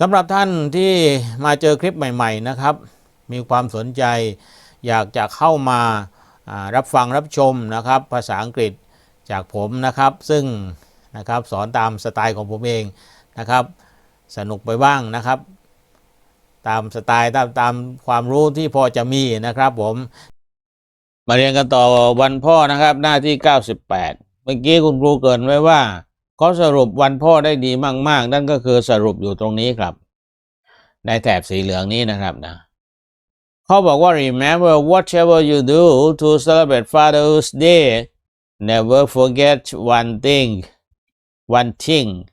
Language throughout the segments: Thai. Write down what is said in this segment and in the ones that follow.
สำหรับท่านที่มาเจอคลิปใหม่ๆนะครับ มีความสนใจอยากจะเข้ามารับฟังรับชมนะครับ ภาษาอังกฤษจากผมนะครับ ซึ่งนะครับสอนตามสไตล์ของผมเองนะครับ สนุกไปบ้างนะครับ ตามสไตล์ตามตามความรู้ที่พอจะมีนะครับผม มาเรียนกันต่อวันพ่อนะครับ หน้าที่ 98 เมื่อกี้คุณครูเกินไว้ว่า เขาสรุปวันพ่อได้ดีมาก ๆ นั่นก็คือสรุปอยู่ตรงนี้ครับ ในแถบสีเหลืองนี้นะครับนะเขาบอกว่า remember whatever you do to celebrate Father's Day never forget one thing one thing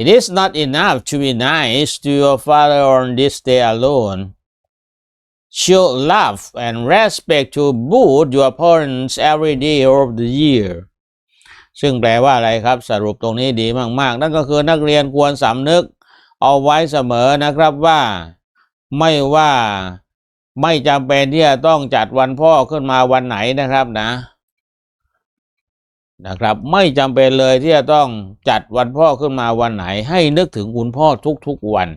it is not enough to be nice to your father on this day alone show love and respect to both your parents every day of the year ซึ่งแปลว่าอะไรครับ สรุปตรงนี้ดีมาก ๆ นั่นก็คือนักเรียนควรสำนึกเอาไว้เสมอนะครับว่า ไม่ว่าไม่จำเป็นที่จะต้องจัดวันพ่อขึ้นมาวันไหนนะครับนะนะครับ ไม่จำเป็นเลยที่จะต้องจัดวันพ่อขึ้นมาวันไหน ให้นึกถึงคุณพ่อทุกๆวัน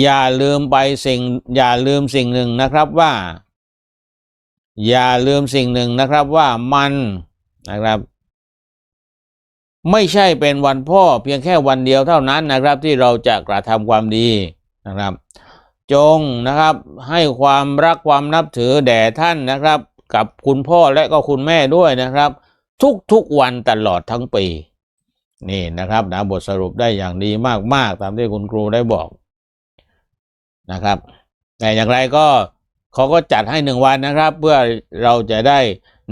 อย่าลืมไปสิ่ง อย่าลืมสิ่งหนึ่งนะครับว่า อย่าลืมสิ่งหนึ่งนะครับว่ามันนะครับ ไม่ใช่เป็นวันพ่อเพียงแค่วันเดียวเท่านั้นนะครับที่เราจะกระทำความดีนะครับ จงนะครับให้ความรักความนับถือแด่ท่านนะครับ กับคุณพ่อและก็คุณแม่ด้วยนะครับ ทุกๆวันตลอดทั้งปี นี่นะครับนะบทสรุปได้อย่างดีมากๆ ตามที่คุณครูได้บอกนะครับ แต่อย่างไรก็เขาก็จัดให้หนึ่งวันนะครับ เพื่อเราจะได้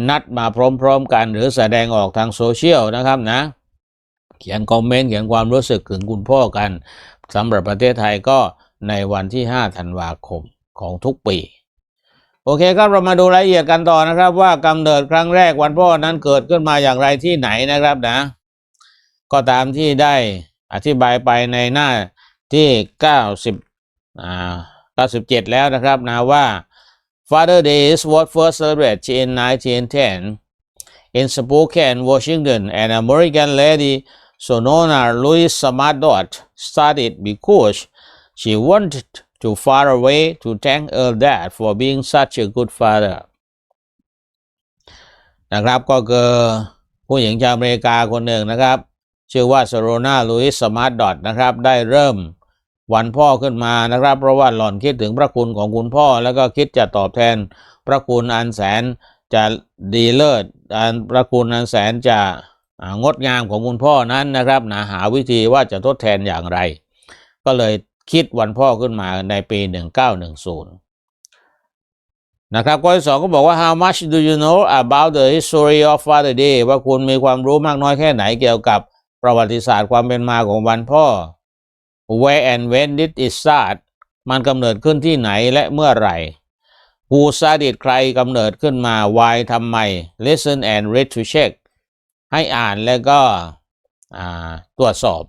นัดมาพร้อมๆกันหรือแสดงออกทางโซเชียลนะครับนะ เขียนคอมเมนต์เขียนความรู้สึกถึงคุณพ่อกันสำหรับประเทศไทยก็ในวันที่ 5 ธันวาคมของทุกปี โอเคครับเรามาดูรายละเอียดกันต่อนะครับ ว่ากำเนิดครั้งแรกวันพ่อนั้นเกิดขึ้นมาอย่างไรที่ไหนนะครับนะ ก็ตามที่ได้อธิบายไปในหน้าที่ 90อ่า97 แล้วนะครับนะว่า Father Day is what first celebrated in 1910 in Spokane, Washington, an American lady Sonona Louise Samadot started because she wanted to far away to thank her dad for being such a good father นะครับก็คือผู้หญิงชาวอเมริกาคนหนึ่งนะครับ ชื่อว่าโซโรนาลุยส์สมาร์ตดอทนะครับ ได้เริ่มวันพ่อขึ้นมานะครับ เพราะว่าหล่อนคิดถึงพระคุณของคุณพ่อ แล้วก็คิดจะตอบแทนพระคุณอันแสนจะดีเลิศอันพระคุณอันแสนจะ งดงามของคุณพ่อนั้นนะครับนะหาวิธีว่าจะทดแทนอย่างไร ก็เลยคิดวันพ่อขึ้นมาในปี 1910 นะครับข้อที่สองก็บอกว่า how much do you know about the history of Father Day ว่าคุณมีความรู้มากน้อยแค่ไหนเกี่ยวกับประวัติศาสตร์ความเป็นมาของวันพ่อ where and when did it start มันกำเนิดขึ้นที่ไหนและเมื่อไหร่ who started ใครกำเนิดขึ้นมา why ทำไม listen and read to check ให้อ่านแล้วก็ตรวจสอบ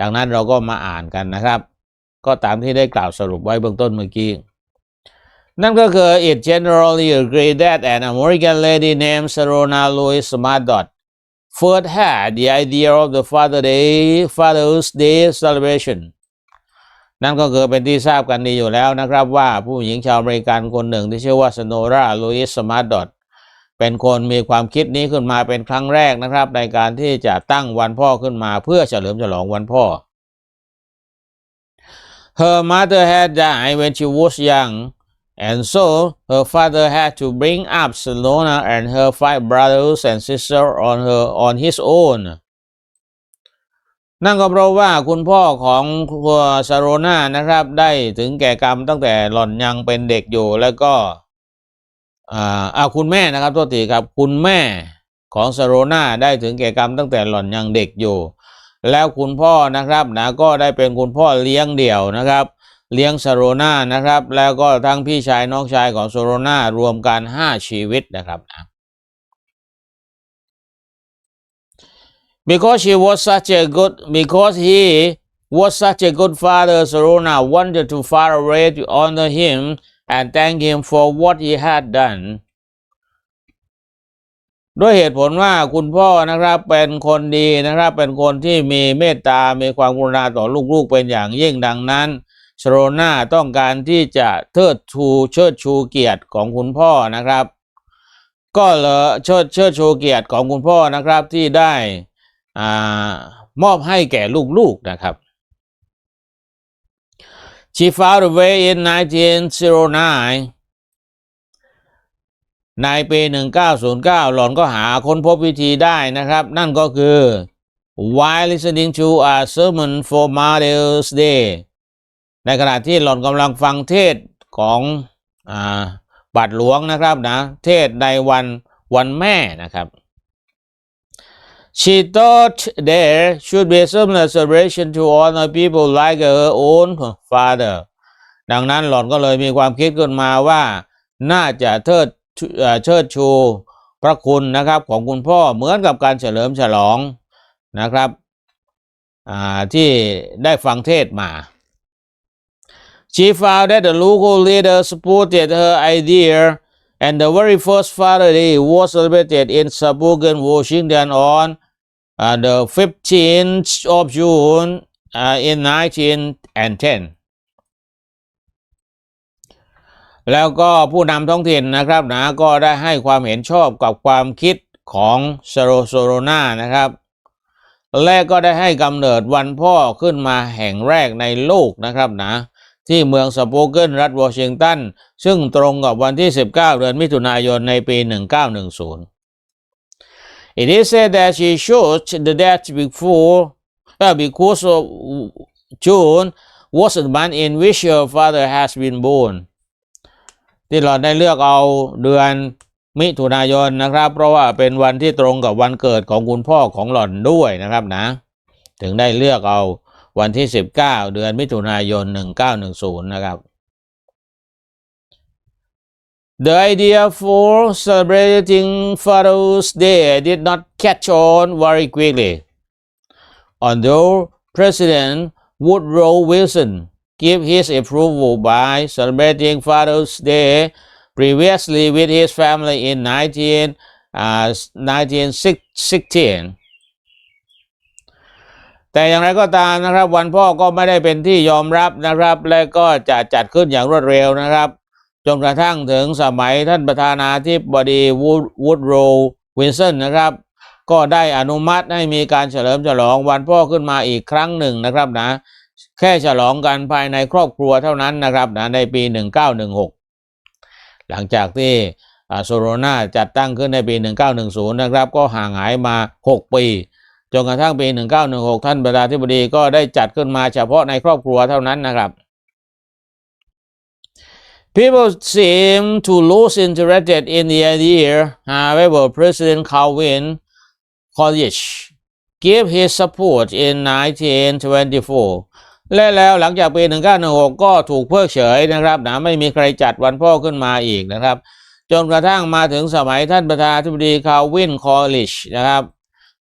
ดังนั้นเราก็มาอ่านกันนะครับ ก็ตามที่ได้กล่าวสรุปไว้เบื้องต้นเมื่อกี้ นั่นก็คือ it generally agreed that an American lady named Sarona Louise Madot first had the idea of the Father Day Father's Day celebration นั่นก็คือเป็นที่ทราบกันดีอยู่แล้วนะครับว่าผู้หญิงชาวอเมริกันคนหนึ่งที่ชื่อว่าสโนราลุยส์มาร์ดอต เป็นคนมีความคิดนี้ขึ้นมาเป็นครั้งแรกนะครับ ในการที่จะตั้งวันพ่อขึ้นมาเพื่อเฉลิมฉลองวันพ่อ Her mother had died when she was young, and so her father had to bring up Salona and her five brothers and sisters on her on his own. นั่นก็เพราะว่าคุณพ่อของคุณซาโรนานะครับ ได้ถึงแก่กรรมตั้งแต่หล่อนยังเป็นเด็กอยู่แล้วก็ อ่าคุณแม่นะครับโทษทีครับคุณแม่ของซาโรนาได้ถึงแก่กรรมตั้งแต่หล่อนยังเด็กอยู่ แล้วคุณพ่อนะครับนะก็ได้เป็นคุณพ่อเลี้ยงเดี่ยวนะครับ เลี้ยงซาโรนานะครับ แล้วก็ทั้งพี่ชายน้องชายของซาโรนารวมกันห้าชีวิตนะครับนะ because he was such a good because he was such a good father Sarona wanted to far away to honor him and thank him for what he had done ด้วยเหตุผลว่าคุณพ่อนะครับเป็นคนดีนะครับ เป็นคนที่มีเมตตา มีความกรุณาต่อลูกๆเป็นอย่างยิ่งดังนั้นชโรนาต้องการที่จะเทิดชูเชิดชูเกียรติของคุณพ่อนะครับ ก็เลยเชิดเชิดชูเกียรติของคุณพ่อนะครับที่ได้อมอบให้แก่ลูกๆนะครับ She found a way in 1909 ในปี 1909 หล่อนก็หาค้นพบวิธีได้นะครับ นั่นก็คือ while listening to a sermon for Mother's Day ในขณะที่หล่อนกำลังฟังเทศของอบาทหลวงนะครับนะ เทศในวันวันแม่นะครับ She thought there should be some celebration to honor people like her own father ดังนั้นหล่อนก็เลยมีความคิดขึ้นมาว่า น่าจะเทิดเชิดชูพระคุณนะครับของคุณพ่อเหมือนกับการเฉลิมฉลองนะครับที่ได้ฟังเทศมา She found that the local leader supported her idea and the very first Father Day was celebrated in Spokane, Washington on uh, the 15th of June uh, in 1910 แล้วก็ผู้นำท้องถิ่นนะครับนะก็ได้ให้ความเห็นชอบกับความคิดของซโรโซโรนานะครับ และก็ได้ให้กำเนิดวันพ่อขึ้นมาแห่งแรกในโลกนะครับนะที่เมืองสโปเกนรัฐวอชิงตัน ซึ่งตรงกับวันที่ 19 เดือนมิถุนายนในปี 1910 It is said that she chose the date before uh, because of June was the month in which her father has been born ที่เราได้เลือกเอาเดือนมิถุนายนนะครับ เพราะว่าเป็นวันที่ตรงกับวันเกิดของคุณพ่อของหล่อนด้วยนะครับนะ ถึงได้เลือกเอาวันที่ 19 เดือนมิถุนายน 1910 นะครับ The idea for celebrating Father's Day did not catch on very quickly. Although President Woodrow Wilson gave his approval by celebrating Father's Day previously with his family in 19, uh, 1916. แต่อย่างไรก็ตามนะครับ วันพ่อก็ไม่ได้เป็นที่ยอมรับนะครับ และก็จะจัดขึ้นอย่างรวดเร็วนะครับ จนกระทั่งถึงสมัยท่านประธานาธิบดีวูดโรวินสันนะครับ ก็ได้อนุมัติให้มีการเฉลิมฉลองวันพ่อขึ้นมาอีกครั้งหนึ่งนะครับนะ แค่ฉลองกันภายในครอบครัวเท่านั้นนะครับนะในปี 1916 หลังจากที่โซโรนาจัดตั้งขึ้นในปี 1910 นะครับ ก็ห่างหายมา 6 ปีจนกระทั่งปี 1916 ท่านประธานาธิบดีก็ได้จัดขึ้นมาเฉพาะในครอบครัวเท่านั้นนะครับ People seem to lose interest in the idea. However, President Calvin Coolidge gave his support in 1924 และแล้วหลังจากปี 1916 ก็ถูกเพิกเฉยนะครับนะไม่มีใครจัดวันพ่อขึ้นมาอีกนะครับ จนกระทั่งมาถึงสมัยท่านประธานาธิบดีคาวินคอลลิชนะครับ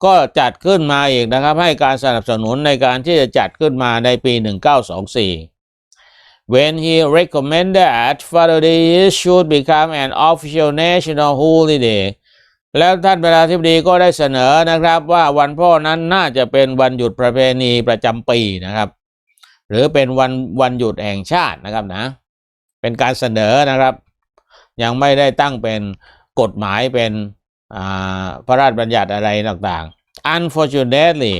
ก็จัดขึ้นมาอีกนะครับ ให้การสนับสนุนในการที่จะจัดขึ้นมาในปี 1924 when he recommended that Father Day should become an official national holiday แล้วท่านประธานาธิบดีก็ได้เสนอนะครับว่าวันพ่อนั้นน่าจะเป็นวันหยุดประเพณีประจำปีนะครับ หรือเป็นวันวันหยุดแห่งชาตินะครับนะ เป็นการเสนอนะครับ ยังไม่ได้ตั้งเป็นกฎหมายเป็นพระราชบัญญัติอะไรต่างๆ unfortunately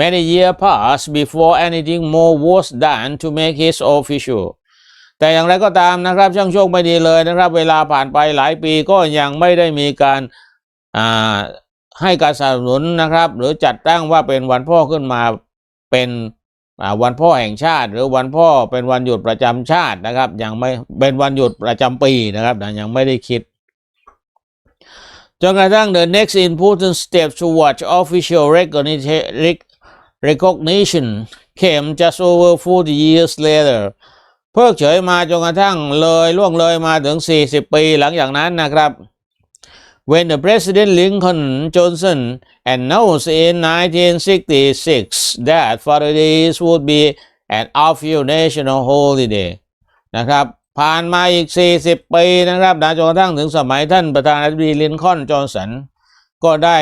Many years passed before anything more was done to make it official แต่อย่างไรก็ตามนะครับช่างโชคไม่ดีเลยนะครับ เวลาผ่านไปหลายปีก็ยังไม่ได้มีการให้การสนับสนุนนะครับ หรือจัดตั้งว่าเป็นวันพ่อขึ้นมาเป็นวันพ่อแห่งชาติ หรือวันพ่อเป็นวันหยุดประจำชาตินะครับ ยังไม่เป็นวันหยุดประจำปีนะครับยังไม่ได้คิดจนกระทั่ง the next important step towards official recognition recognition came just over 40 years later เพิกเฉยมาจนกระทั่งเลยล่วงเลยมาถึง 40 ปีหลังจากนั้นนะครับ when the President Lincoln Johnson announced in 1966 that Friday would be an official national holiday นะครับผ่านมาอีก 40 ปีนะครับนะจนกระทั่งถึงสมัยท่านประธานาธิบดีลินคอล์นจอห์นสัน ก็ได้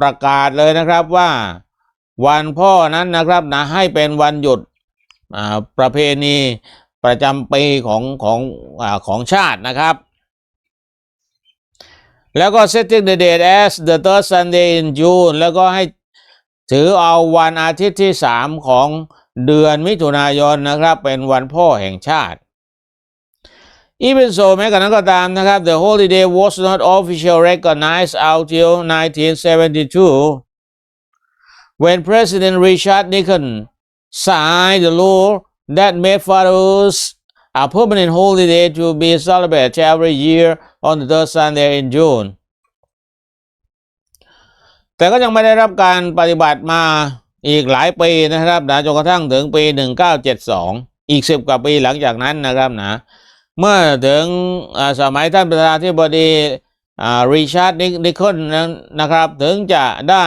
ประกาศเลยนะครับว่า วันพ่อนั้นนะครับนะให้เป็นวันหยุดประเพณีประจำปีของของอของชาตินะครับ แล้วก็ setting the date as the third Sunday in June แล้วก็ให้ถือเอาวันอาทิตย์ที่สามของเดือนมิถุนายนนะครับ เป็นวันพ่อแห่งชาติ Even so แม้กระนั้นก็ตามนะครับ the holiday was not officially recognized until 1972 when President Richard Nixon signed the law that made Father's a permanent holiday to be celebrated every year on the third Sunday in June แต่ก็ยังไม่ได้รับการปฏิบัติมาอีกหลายปีนะครับนะจนกระทั่งถึงปี 1972 อีก 10 กว่าปีหลังจากนั้นนะครับนะเมื่อถึงสมัยท่านประธานาธิบดีริชาร์ดนิคอนนะครับ ถึงจะได้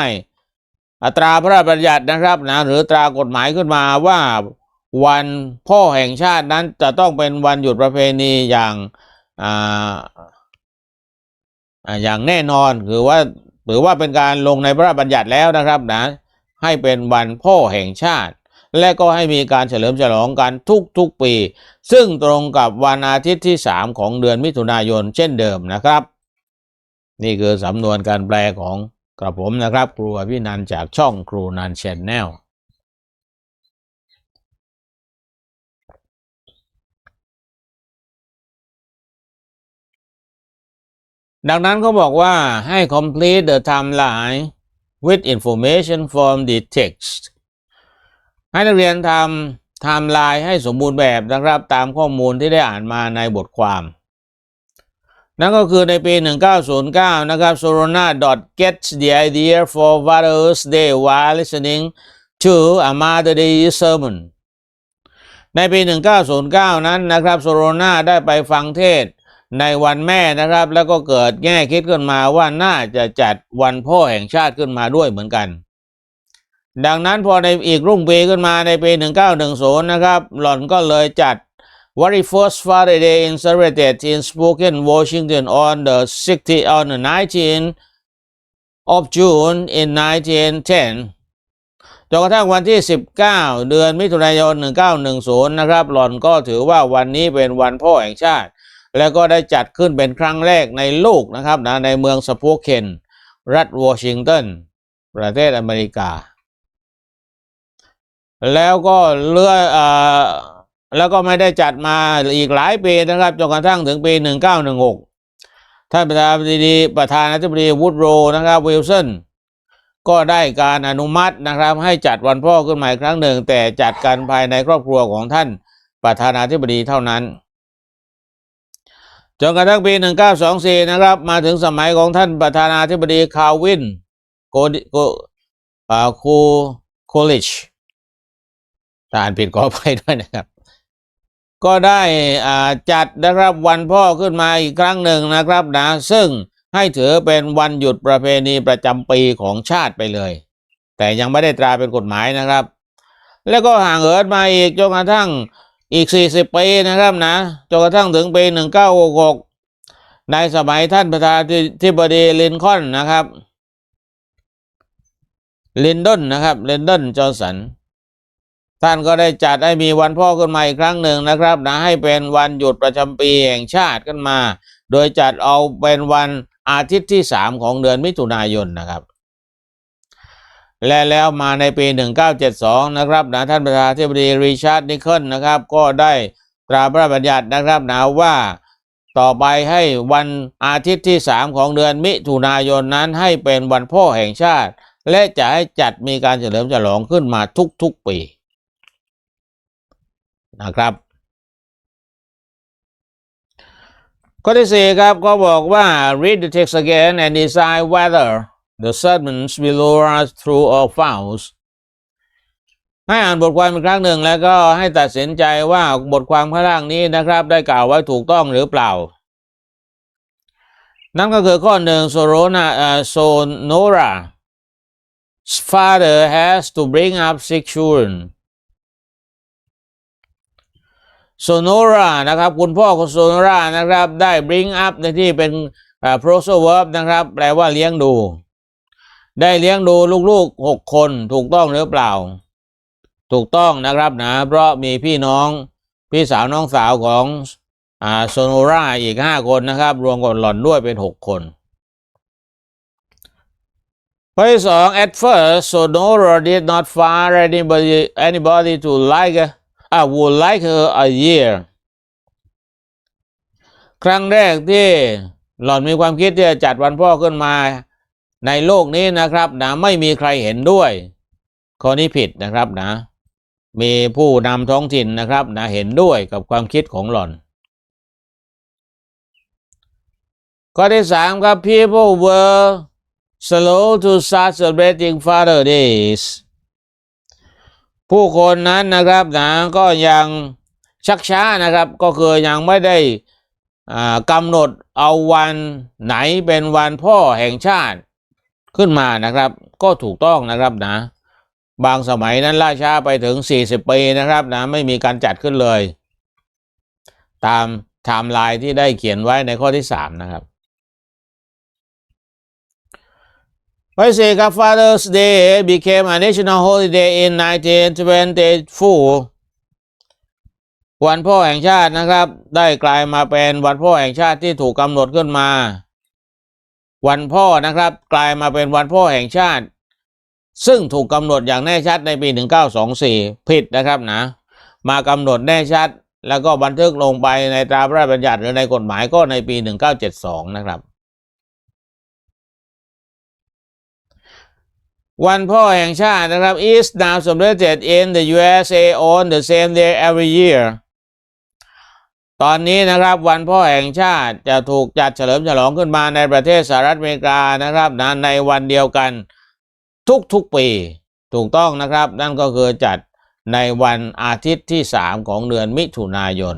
อัตราพระราชบัญญัตินะครับนะหรือตรากฎหมายขึ้นมาว่าวันพ่อแห่งชาตินั้นจะต้องเป็นวันหยุดประเพณีอย่างอ่าอย่างแน่นอนคือว่าหรือว่าเป็นการลงในพระราชบัญญัติแล้วนะครับนะให้เป็นวันพ่อแห่งชาติ และก็ให้มีการเฉลิมฉลองกันทุกๆปี ซึ่งตรงกับวันอาทิตย์ที่ 3 ของเดือนมิถุนายนเช่นเดิมนะครับ นี่คือสำนวนการแปลของ กระผมนะครับครูอภินันจากช่องครูนันชแนลดังนั้นเขาบอกว่าให้ complete the timeline with information from the text ให้นักเรียนทำไทม์ไลน์ให้สมบูรณ์แบบนะครับ ตามข้อมูลที่ได้อ่านมาในบทความ นั่นก็คือในปี 1909 นะครับ Sorona gets the idea for Father's Day while listening to a Mother Day sermon ในปี 1909 นั้นนะครับโซโรนาได้ไปฟังเทศในวันแม่นะครับ แล้วก็เกิดแง่คิดขึ้นมาว่าน่าจะจัดวันพ่อแห่งชาติขึ้นมาด้วยเหมือนกัน ดังนั้นพอในอีกรุ่งปีขึ้นมาในปี 1910 นะครับ หล่อนก็เลยจัด very first Father Day in celebrated in Spokane, Washington on the 60 on the 19 of June in 1910จนกระทั่งวันที่ 19 เดือนมิถุนายน 1910 นะครับ หล่อนก็ถือว่าวันนี้เป็นวันพ่อแห่งชาติ แล้วก็ได้จัดขึ้นเป็นครั้งแรกในโลกนะครับนะในเมืองสโปเคนรัฐวอชิงตัน ประเทศอเมริกา แล้วก็เลื่อ แล้วก็ไม่ได้จัดมาอีกหลายปีนะครับจนกระทั่งถึงปี 1916 ท่านประธานาธิบดีประธานาธิบดีวูดโรนะครับวิลสันก็ได้การอนุมัตินะครับ ให้จัดวันพ่อขึ้นมาอีกครั้งหนึ่ง แต่จัดกันภายในครอบครัวของท่านประธานาธิบดีเท่านั้นจนกระทั่งปี 1924 นะครับ มาถึงสมัยของท่านประธานาธิบดีคาร์วินโกดิโกอ่าคูโคลิชอ่านผิดขออภัยด้วยนะครับ ก็ได้จัดนะครับวันพ่อขึ้นมาอีกครั้งหนึ่งนะครับนะซึ่งให้ถือเป็นวันหยุดประเพณีประจำปีของชาติไปเลย แต่ยังไม่ได้ตราเป็นกฎหมายนะครับ แล้วก็ห่างเหินมาอีกจนกระทั่งอีก 40 ปีนะครับนะจนกระทั่งถึงปี 1966 ในสมัยท่านประธานาธิบดีลินคอนนะครับลินดอนนะครับลินดอนจอห์สัน ท่านก็ได้จัดให้มีวันพ่อขึ้นมาอีกครั้งหนึ่งนะครับนะให้เป็นวันหยุดประจำปีแห่งชาติขึ้นมา โดยจัดเอาเป็นวันอาทิตย์ที่สามของเดือนมิถุนายนนะครับ และแล้วมาในปี 1972 นะครับนะท่านประธานาธิบดีริชาร์ดนิคอนนะครับ ก็ได้ตราพระบัญญัตินะครับนะว่าต่อไปให้วันอาทิตย์ที่สามของเดือนมิถุนายนนั้นให้เป็นวันพ่อแห่งชาติ และจะให้จัดมีการเฉลิมฉลองขึ้นมาทุกๆปี นะครับ ข้อที่สี่ครับก็บอกว่า read the text again and decide whether the sermons below are true or false ให้อ่านบทความอีกครั้งหนึ่งแล้วก็ให้ตัดสินใจว่าบทความข้างล่างนี้นะครับ ได้กล่าวไว้ถูกต้องหรือเปล่า นั่นก็คือข้อหนึ่งโซโรนาโซโนรา father has to bring up six children โซโนรานะครับ คุณพ่อของโซโนรานะครับ ได้ bring up ในที่เป็น prosal verb นะครับ แปลว่าเลี้ยงดู ได้เลี้ยงดูลูกๆหกคนถูกต้องหรือเปล่า ถูกต้องนะครับนะ เพราะมีพี่น้อง พี่สาวน้องสาวของโซโนราอีกห้าคนนะครับ รวมกับหล่อนด้วยเป็นหกคนข้อที่สอง at first Sonora did not find anybody anybody to like her uh, would like her a year ครั้งแรกที่หล่อนมีความคิดที่จะจัดวันพ่อขึ้นมาในโลกนี้นะครับนะไม่มีใครเห็นด้วย ข้อนี้ผิดนะครับนะ มีผู้นำท้องถิ่นนะครับนะเห็นด้วยกับความคิดของหล่อน ข้อที่สามครับ people were slow to start celebrating Father's Days ผู้คนนั้นนะครับนะก็ยังชักช้านะครับ ก็คือยังไม่ได้กำหนดเอาวันไหนเป็นวันพ่อแห่งชาติขึ้นมานะครับ ก็ถูกต้องนะครับนะ บางสมัยนั้นล่าช้าไปถึง 40 ปีนะครับนะไม่มีการจัดขึ้นเลย ตามไทม์ไลน์ที่ได้เขียนไว้ในข้อที่ 3 นะครับ ไว้สิครับ Father's Day became a national holiday in 1924 วันพ่อแห่งชาตินะครับ ได้กลายมาเป็นวันพ่อแห่งชาติที่ถูกกำหนดขึ้นมา วันพ่อนะครับ กลายมาเป็นวันพ่อแห่งชาติ ซึ่งถูกกำหนดอย่างแน่ชัดในปี 1924 ผิดนะครับนะ มากำหนดแน่ชัด แล้วก็บันทึกลงไปในตราพระราชบัญญัติหรือในกฎหมายก็ในปี 1972 นะครับ วันพ่อแห่งชาตินะครับ is now celebrated in the USA on the same day every year ตอนนี้นะครับวันพ่อแห่งชาติจะถูกจัดเฉลิมฉลองขึ้นมาในประเทศสหรัฐอเมริกานะครับนะในวันเดียวกันทุกๆปีถูกต้องนะครับ นั่นก็คือจัดในวันอาทิตย์ที่ 3 ของเดือนมิถุนายน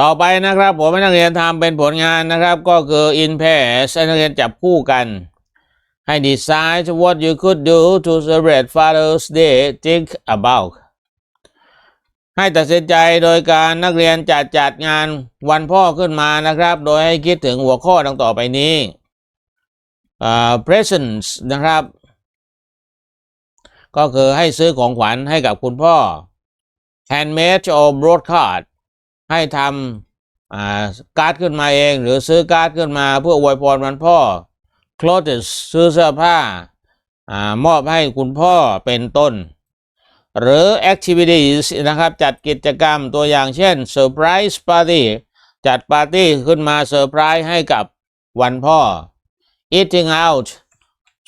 ต่อไปนะครับผมให้นักเรียนทำเป็นผลงานนะครับ ก็คือ in pairs ให้นักเรียนจับคู่กัน ให้ decide what you could do to celebrate Father's Day think about ให้ตัดสินใจโดยการนักเรียนจัดจัดงานวันพ่อขึ้นมานะครับ โดยให้คิดถึงหัวข้อดังต่อไปนี้อ่า presents นะครับ ก็คือให้ซื้อของขวัญให้กับคุณพ่อ handmade or broadcast ให้ทำการ์ดขึ้นมาเอง หรือซื้อการ์ดขึ้นมาเพื่ออวยพรวันพ่อ clothes ซื้อเสื้อผ้าอามอบให้คุณพ่อเป็นต้น หรือ activities นะครับ จัดกิจกรรมตัวอย่างเช่น surprise party จัดปาร์ตี้ขึ้นมาเซอร์ไพรส์ให้กับวันพ่อ eating out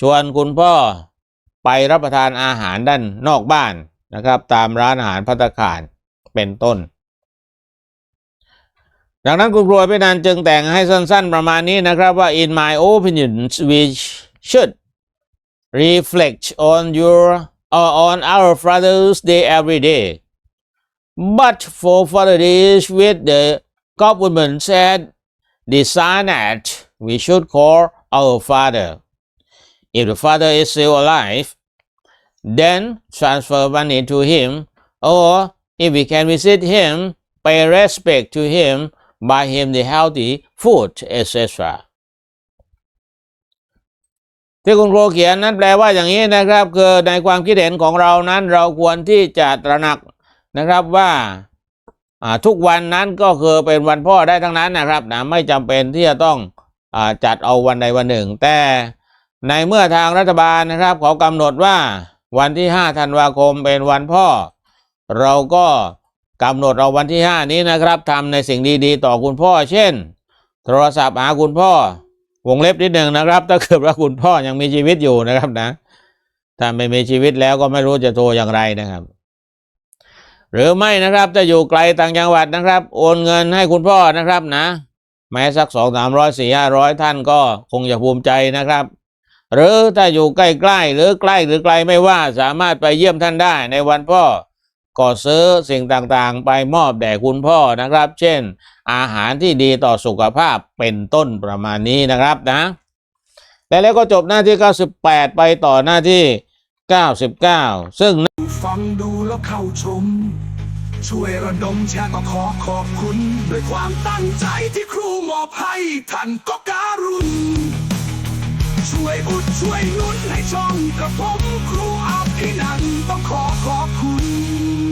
ชวนคุณพ่อไปรับประทานอาหารด้านนอกบ้านนะครับ ตามร้านอาหารพัตตาคารเป็นต้น ดังนั้นคุณครูพี่นันจึงแต่งให้สั้นๆประมาณนี้นะครับว่า in my opinion we should reflect on your or on our Father's Day every day but for Father's Day with the government said design that we should call our father if the father is still alive then transfer money to him or if we can visit him pay respect to him buy him the healthy food etc ที่คุณครูเขียนนั้นแปลว่าอย่างนี้นะครับ คือในความคิดเห็นของเรานั้น เราควรที่จะตระหนักนะครับว่าทุกวันนั้นก็คือเป็นวันพ่อได้ทั้งนั้นนะครับนะไม่จำเป็นที่จะต้องอจัดเอาวันใดวันหนึ่ง แต่ในเมื่อทางรัฐบาลนะครับเขากำหนดว่าวันที่ 5 ธันวาคมเป็นวันพ่อ เราก็ กำหนดเอาวันที่ 5 นี้นะครับทำในสิ่งดีๆ ต่อคุณพ่อ เช่น โทรศัพท์หาคุณพ่อ วงเล็บนิดหนึ่งนะครับ ถ้าเกิดว่าคุณพ่อยังมีชีวิตอยู่นะครับนะถ้าไม่มีชีวิตแล้วก็ไม่รู้จะโทรอย่างไรนะครับ หรือไม่นะครับจะอยู่ไกลต่างจังหวัดนะครับ โอนเงินให้คุณพ่อนะครับนะแม้สักสองสามร้อยสี่ห้าร้อยท่านก็คงจะภูมิใจนะครับ หรือถ้าอยู่ใกล้ๆหรือใกล้หรือไกลไม่ว่าสามารถไปเยี่ยมท่านได้ในวันพ่อ ก็ซื้อสิ่งต่างๆ ไปมอบแด่คุณพ่อนะครับ เช่น อาหารที่ดีต่อสุขภาพเป็นต้นประมาณนี้นะครับนะและแล้วก็จบหน้าที่ 98 ไปต่อหน้าที่ 99 ซึ่งฟังดูแล้วเข้าชม ช่วยระดมแชร์ก็ขอขอบคุณ ด้วยความตั้งใจที่ครูมอบให้ท่านก็การุณ ช่วยอุดช่วยนุนให้ช่องกับผมครูอาพินันต้องขอขอบคุณ